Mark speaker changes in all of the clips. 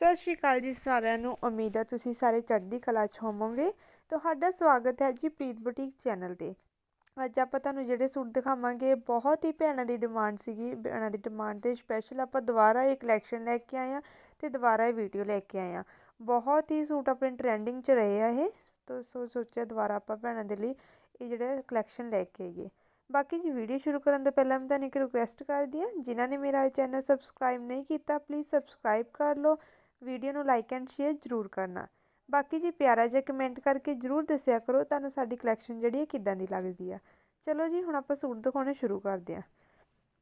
Speaker 1: ਸਤਿ ਸ਼੍ਰੀ ਅਕਾਲ ਜੀ ਸਾਰਿਆਂ ਨੂੰ। ਉਮੀਦ ਹੈ ਤੁਸੀਂ ਸਾਰੇ ਚੜ੍ਹਦੀ ਕਲਾ 'ਚ ਹੋਵੋਗੇ। ਤੁਹਾਡਾ ਸਵਾਗਤ ਹੈ ਜੀ ਪ੍ਰੀਤ ਬੁਟੀਕ ਚੈਨਲ ਤੇ। ਅੱਜ ਆਪਾਂ ਤੁਹਾਨੂੰ ਜਿਹੜੇ ਸੂਟ ਦਿਖਾਵਾਂਗੇ ਬਹੁਤ ਹੀ ਭੈਣਾਂ ਦੀ ਡਿਮਾਂਡ ਸੀਗੀ। ਭੈਣਾਂ ਦੀ ਡਿਮਾਂਡ ਤੇ ਸਪੈਸ਼ਲ ਆਪਾਂ ਦੁਬਾਰਾ ਇਹ ਕਲੈਕਸ਼ਨ ਲੈ ਕੇ ਆਏ ਆ ਤੇ ਦੁਬਾਰਾ ਇਹ ਵੀਡੀਓ ਲੈ ਕੇ ਆਏ ਆ ਬਹੁਤ ਹੀ ਸੂਟ ਆਪਣੇ ਟ੍ਰੈਂਡਿੰਗ 'ਚ ਰਹੇ ਆ ਇਹ, ਤੋਂ ਸੋ ਸੋਚਿਆ ਦੁਬਾਰਾ ਆਪਾਂ ਭੈਣਾਂ ਦੇ ਲਈ ਇਹ ਜਿਹੜਾ ਕਲੈਕਸ਼ਨ ਲੈ ਕੇ ਆਈਏ। ਬਾਕੀ ਜੀ ਵੀਡੀਓ ਸ਼ੁਰੂ ਕਰਨ ਤੋਂ ਪਹਿਲਾਂ ਮੈਂ ਤੁਹਾਨੂੰ ਇੱਕ ਰਿਕੁਐਸਟ ਕਰਦੀ ਹਾਂ, ਜਿਨ੍ਹਾਂ ਨੇ ਮੇਰਾ ਚੈਨਲ ਸਬਸਕ੍ਰਾਈਬ ਨਹੀਂ ਕੀਤਾ ਪਲੀਜ਼ ਸਬਸਕ੍ਰਾਈਬ ਕਰ ਲਓ ਵੀਡੀਓ ਨੂੰ ਲਾਈਕ ਐਂਡ ਸ਼ੇਅਰ ਜ਼ਰੂਰ ਕਰਨਾ। ਬਾਕੀ ਜੀ ਪਿਆਰਾ ਜਿਹਾ ਕਮੈਂਟ ਕਰਕੇ ਜ਼ਰੂਰ ਦੱਸਿਆ ਕਰੋ, ਤੁਹਾਨੂੰ ਸਾਡੀ ਕਲੈਕਸ਼ਨ ਜਿਹੜੀ ਹੈ ਕਿੱਦਾਂ ਦੀ ਲੱਗਦੀ ਆ। ਚਲੋ ਜੀ, ਹੁਣ ਆਪਾਂ ਸੂਟ ਦਿਖਾਉਣੇ ਸ਼ੁਰੂ ਕਰਦੇ ਹਾਂ।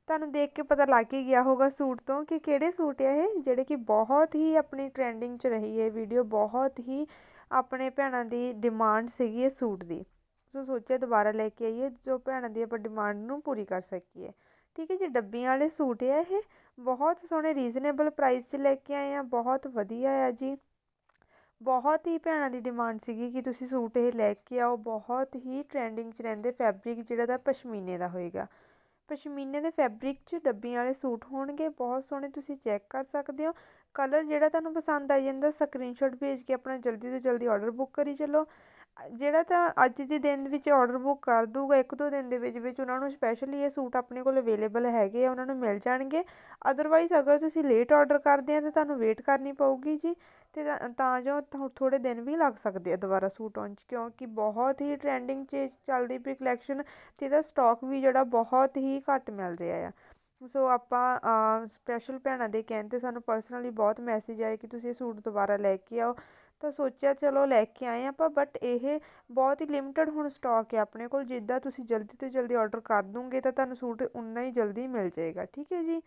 Speaker 1: ਤੁਹਾਨੂੰ ਦੇਖ ਕੇ ਪਤਾ ਲੱਗ ਹੀ ਗਿਆ ਹੋਗਾ ਸੂਟ ਤੋਂ ਕਿ ਕਿਹੜੇ ਸੂਟ ਆ ਇਹ, ਜਿਹੜੇ ਕਿ ਬਹੁਤ ਹੀ ਆਪਣੀ ਟ੍ਰੈਂਡਿੰਗ 'ਚ ਰਹੀ ਹੈ ਵੀਡੀਓ ਬਹੁਤ ਹੀ ਆਪਣੇ ਭੈਣਾਂ ਦੀ ਡਿਮਾਂਡ ਸੀਗੀ ਇਹ ਸੂਟ ਦੀ। ਸੋ ਸੋਚਿਆ ਦੁਬਾਰਾ ਲੈ ਕੇ ਆਈਏ, ਜੋ ਭੈਣਾਂ ਦੀ ਆਪਾਂ ਡਿਮਾਂਡ ਨੂੰ ਪੂਰੀ ਕਰ ਸਕੀਏ। ਠੀਕ ਹੈ ਜੀ, ਡੱਬੀਆਂ ਵਾਲੇ ਸੂਟ ਆ ਇਹ। ਬਹੁਤ ਸੋਹਣੇ ਰੀਜ਼ਨੇਬਲ ਪ੍ਰਾਈਸ 'ਚ ਲੈ ਕੇ ਆਏ ਆ, ਬਹੁਤ ਵਧੀਆ ਆ ਜੀ। ਬਹੁਤ ਹੀ ਭੈਣਾਂ ਦੀ ਡਿਮਾਂਡ ਸੀਗੀ ਕਿ ਤੁਸੀਂ ਸੂਟ ਇਹ ਲੈ ਕੇ ਆਓ। ਬਹੁਤ ਹੀ ਟ੍ਰੈਂਡਿੰਗ 'ਚ ਰਹਿੰਦੇ ਫੈਬਰਿਕ ਜਿਹੜਾ ਦਾ ਪਸ਼ਮੀਨੇ ਦਾ ਹੋਏਗਾ। ਪਸ਼ਮੀਨੇ ਦੇ ਫੈਬਰਿਕ 'ਚ ਡੱਬੀਆਂ ਵਾਲੇ ਸੂਟ ਹੋਣਗੇ। ਬਹੁਤ ਸੋਹਣੇ, ਤੁਸੀਂ ਚੈੱਕ ਕਰ ਸਕਦੇ ਹੋ। ਕਲਰ ਜਿਹੜਾ ਤੁਹਾਨੂੰ ਪਸੰਦ ਆ ਜਾਂਦਾ ਸਕਰੀਨਸ਼ਾਟ ਭੇਜ ਕੇ ਆਪਣਾ ਜਲਦੀ ਤੋਂ ਜਲਦੀ ਆਰਡਰ ਬੁੱਕ ਕਰੀ ਚੱਲੋ। ਜਿਹੜਾ ਤਾਂ ਅੱਜ ਦੇ ਦਿਨ ਵਿੱਚ ਔਡਰ ਬੁੱਕ ਕਰ ਦੂਗਾ ਇੱਕ ਦੋ ਦਿਨ ਦੇ ਵਿੱਚ ਵਿੱਚ ਉਹਨਾਂ ਨੂੰ ਸਪੈਸ਼ਲੀ ਇਹ ਸੂਟ ਆਪਣੇ ਕੋਲ ਅਵੇਲੇਬਲ ਹੈਗੇ ਆ, ਉਹਨਾਂ ਨੂੰ ਮਿਲ ਜਾਣਗੇ। ਅਦਰਵਾਈਜ਼ ਅਗਰ ਤੁਸੀਂ ਲੇਟ ਔਡਰ ਕਰਦੇ ਆ ਤਾਂ ਤੁਹਾਨੂੰ ਵੇਟ ਕਰਨੀ ਪਊਗੀ ਜੀ, ਤੇ ਤਾਂ ਜੋ ਥੋੜੇ ਦਿਨ ਵੀ ਲੱਗ ਸਕਦੇ ਆ ਦੁਬਾਰਾ ਸੂਟ ਆਉਣ 'ਚ, ਕਿਉਂਕਿ ਬਹੁਤ ਹੀ ਟ੍ਰੈਂਡਿੰਗ 'ਚ ਚੱਲਦੀ ਪਈ ਕਲੈਕਸ਼ਨ ਤੇ ਇਹਦਾ ਸਟਾਕ ਵੀ ਜਿਹੜਾ ਬਹੁਤ ਹੀ ਘੱਟ ਮਿਲ ਰਿਹਾ ਆ। ਸੋ ਆਪਾਂ ਸਪੈਸ਼ਲ ਭੈਣਾਂ ਦੇ ਕਹਿਣ 'ਤੇ ਸਾਨੂੰ ਪਰਸਨਲੀ ਬਹੁਤ ਮੈਸੇਜ ਆਏ ਕਿ ਤੁਸੀਂ ਇਹ ਸੂਟ ਦੁਬਾਰਾ ਲੈ ਕੇ ਆਓ। ਤਾਂ ਸੋਚਿਆ ਚਲੋ ਲੈ ਕੇ ਆਏ ਆਪਾਂ ਬਟ ਇਹ ਬਹੁਤ ਹੀ ਲਿਮਟਿਡ ਹੁਣ ਸਟਾਕ ਹੈ ਆਪਣੇ ਕੋਲ। ਜਿੱਦਾਂ ਤੁਸੀਂ ਜਲਦੀ ਤੋਂ ਜਲਦੀ ਆਰਡਰ ਕਰ ਦੋਗੇ ਤਾਂ ਤੁਹਾਨੂੰ ਸੂਟ ਉਨਾ ਹੀ ਜਲਦੀ ਮਿਲ ਜਾਏਗਾ, ਠੀਕ ਹੈ ਜੀ?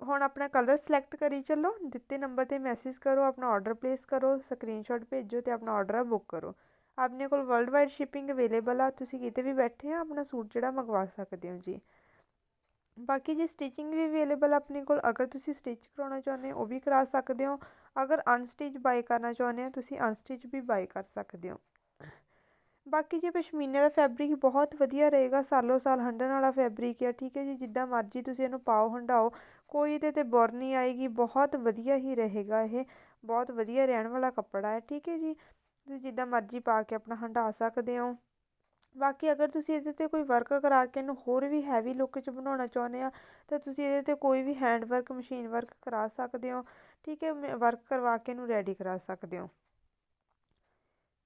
Speaker 1: ਹੁਣ ਆਪਣਾ ਕਲਰ ਸਿਲੈਕਟ ਕਰੀ ਚੱਲੋ, ਦਿੱਤੇ ਨੰਬਰ ਤੇ ਮੈਸੇਜ ਕਰੋ, ਆਪਣਾ ਆਰਡਰ ਪਲੇਸ ਕਰੋ ਸਕਰੀਨਸ਼ਾਟ ਭੇਜੋ ਤੇ ਆਪਣਾ ਆਰਡਰ ਬੁੱਕ ਕਰੋ। ਆਪਣੇ ਕੋਲ ਵਰਲਡ ਵਾਈਡ ਸ਼ਿਪਿੰਗ ਅਵੇਲੇਬਲ ਆ, ਤੁਸੀਂ ਕਿਤੇ ਵੀ ਬੈਠੇ ਆ, ਆਪਣਾ ਸੂਟ ਜਿਹੜਾ ਮੰਗਵਾ ਸਕਦੇ ਹੋ ਜੀ। ਬਾਕੀ ਜੀ ਸਟਿਚਿੰਗ ਵੀ ਅਵੇਲੇਬਲ ਆਪਣੇ ਕੋਲ, ਅਗਰ ਤੁਸੀਂ ਸਟਿਚ ਕਰਾਉਣਾ ਚਾਹੁੰਦੇ ਹੋ, ਉਹ ਵੀ ਕਰਾ ਸਕਦੇ ਹੋ। ਅਗਰ ਅਨਸਟਿਚ ਬਾਈ ਕਰਨਾ ਚਾਹੁੰਦੇ ਹੋ, ਤੁਸੀਂ ਅਨਸਟਿਚ ਵੀ ਬਾਈ ਕਰ ਸਕਦੇ ਹੋ। ਬਾਕੀ ਜੀ ਪਸ਼ਮੀਨੇ ਦਾ ਫੈਬਰਿਕ ਬਹੁਤ ਵਧੀਆ ਰਹੇਗਾ, ਸਾਲੋ ਸਾਲ ਹੰਡਣ ਵਾਲਾ ਫੈਬਰਿਕ ਹੈ ਠੀਕ ਹੈ ਜੀ, ਜਿੱਦਾਂ ਮਰਜ਼ੀ ਤੁਸੀਂ ਇਹਨੂੰ ਪਾਓ, ਹੰਡਾਓ, ਕੋਈ ਇਹਦੇ ਤੇ ਬੁਰ ਨਹੀਂ ਆਏਗੀ, ਬਹੁਤ ਵਧੀਆ ਹੀ ਰਹੇਗਾ ਇਹ, ਬਹੁਤ ਵਧੀਆ ਰਹਿਣ ਵਾਲਾ ਕੱਪੜਾ ਹੈ, ਠੀਕ ਹੈ ਜੀ। ਤੁਸੀਂ ਜਿੱਦਾਂ ਮਰਜ਼ੀ ਪਾ ਕੇ ਆਪਣਾ ਹੰਡਾ ਸਕਦੇ ਹੋ। ਬਾਕੀ ਅਗਰ ਤੁਸੀਂ ਇਹਦੇ 'ਤੇ ਕੋਈ ਵਰਕ ਕਰਾ ਕੇ ਇਹਨੂੰ ਹੋਰ ਵੀ ਹੈਵੀ ਲੁੱਕ 'ਚ ਬਣਾਉਣਾ ਚਾਹੁੰਦੇ ਆ, ਤਾਂ ਤੁਸੀਂ ਇਹਦੇ 'ਤੇ ਕੋਈ ਵੀ ਹੈਂਡ ਵਰਕ ਮਸ਼ੀਨ ਵਰਕ ਕਰਾ ਸਕਦੇ ਹੋ। ਠੀਕ ਹੈ ਵਰਕ ਕਰਵਾ ਕੇ ਇਹਨੂੰ ਰੈਡੀ ਕਰਾ ਸਕਦੇ ਹੋ।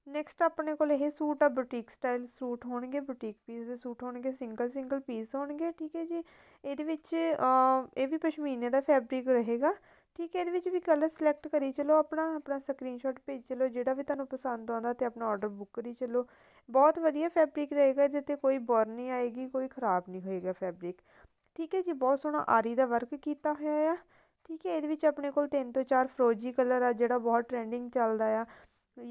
Speaker 1: ਨੈਕਸਟ ਆਪਣੇ ਕੋਲ ਇਹ ਸੂਟ ਆ ਬੁਟੀਕ ਸਟਾਈਲ ਸੂਟ ਹੋਣਗੇ ਬੁਟੀਕ ਪੀਸ ਦੇ ਸੂਟ ਹੋਣਗੇ ਸਿੰਗਲ ਸਿੰਗਲ ਪੀਸ ਹੋਣਗੇ, ਠੀਕ ਹੈ ਜੀ। ਇਹਦੇ ਵਿੱਚ ਇਹ ਵੀ ਪਸ਼ਮੀਨੇ ਦਾ ਫੈਬਰਿਕ ਰਹੇਗਾ। ਠੀਕ ਹੈ, ਇਹਦੇ ਵਿੱਚ ਵੀ ਕਲਰ ਸਿਲੈਕਟ ਕਰੀ ਚਲੋ ਆਪਣਾ ਆਪਣਾ ਸਕਰੀਨਸ਼ਾਟ ਭੇਜ ਚਲੋ, ਜਿਹੜਾ ਵੀ ਤੁਹਾਨੂੰ ਪਸੰਦ ਆਉਂਦਾ ਤੇ ਆਪਣਾ ਆਰਡਰ ਬੁੱਕ ਕਰੀ ਚਲੋ। ਬਹੁਤ ਵਧੀਆ ਫੈਬਰਿਕ ਰਹੇਗਾ, ਇਹਦੇ ਤੇ ਕੋਈ ਬੁਰ ਨਹੀਂ ਆਏਗੀ, ਕੋਈ ਖਰਾਬ ਨਹੀਂ ਹੋਏਗਾ ਫੈਬਰਿਕ ਠੀਕ ਹੈ ਜੀ, ਬਹੁਤ ਸੋਹਣਾ ਆਰੀ ਦਾ ਵਰਕ ਕੀਤਾ ਹੋਇਆ ਆ। ਠੀਕ ਹੈ ਇਹਦੇ ਵਿੱਚ ਆਪਣੇ ਕੋਲ ਤਿੰਨ ਤੋਂ ਚਾਰ ਫਰੋਜੀ ਕਲਰ ਆ, ਜਿਹੜਾ ਬਹੁਤ ਟ੍ਰੈਂਡਿੰਗ ਚੱਲਦਾ ਆ।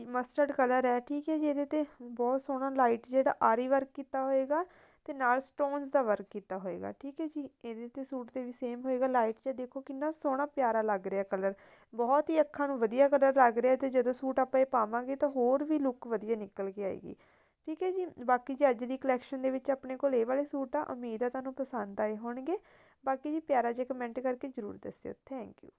Speaker 1: ਮਸਟਰਡ ਕਲਰ ਹੈ, ਠੀਕ ਹੈ ਜੀ, ਇਹਦੇ ਤੇ ਬਹੁਤ ਸੋਹਣਾ ਲਾਈਟ ਜਿਹੜਾ ਆਰੀ ਵਰਕ ਕੀਤਾ ਹੋਏਗਾ ਤੇ ਨਾਲ ਸਟੋਨਸ ਦਾ ਵਰਕ ਕੀਤਾ ਹੋਏਗਾ, ਠੀਕ ਹੈ ਜੀ। ਇਹਦੇ ਤੇ ਸੂਟ ਤੇ ਵੀ ਸੇਮ ਹੋਏਗਾ ਲਾਈਟ ਜਿਹਾ ਦੇਖੋ ਕਿੰਨਾ ਸੋਹਣਾ ਪਿਆਰਾ ਲੱਗ ਰਿਹਾ ਕਲਰ ਬਹੁਤ ਹੀ ਅੱਖਾਂ ਨੂੰ ਵਧੀਆ ਕਲਰ ਲੱਗ ਰਿਹਾ ਤੇ ਜਦੋਂ ਸੂਟ ਆਪਾਂ ਇਹ ਪਾਵਾਂਗੇ ਤਾਂ ਹੋਰ ਵੀ ਲੁੱਕ ਵਧੀਆ ਨਿਕਲ ਕੇ ਆਏਗੀ। ਠੀਕ ਹੈ ਜੀ। ਬਾਕੀ ਜੀ ਅੱਜ ਦੀ ਕਲੈਕਸ਼ਨ ਦੇ ਵਿੱਚ ਆਪਣੇ ਕੋਲ ਇਹ ਵਾਲੇ ਸੂਟ ਆ। ਉਮੀਦ ਆ ਤੁਹਾਨੂੰ ਪਸੰਦ ਆਏ ਹੋਣਗੇ। ਬਾਕੀ ਜੀ ਪਿਆਰਾ ਜਿਹਾ ਕਮੈਂਟ ਕਰਕੇ ਜ਼ਰੂਰ ਦੱਸਿਓ। Thank you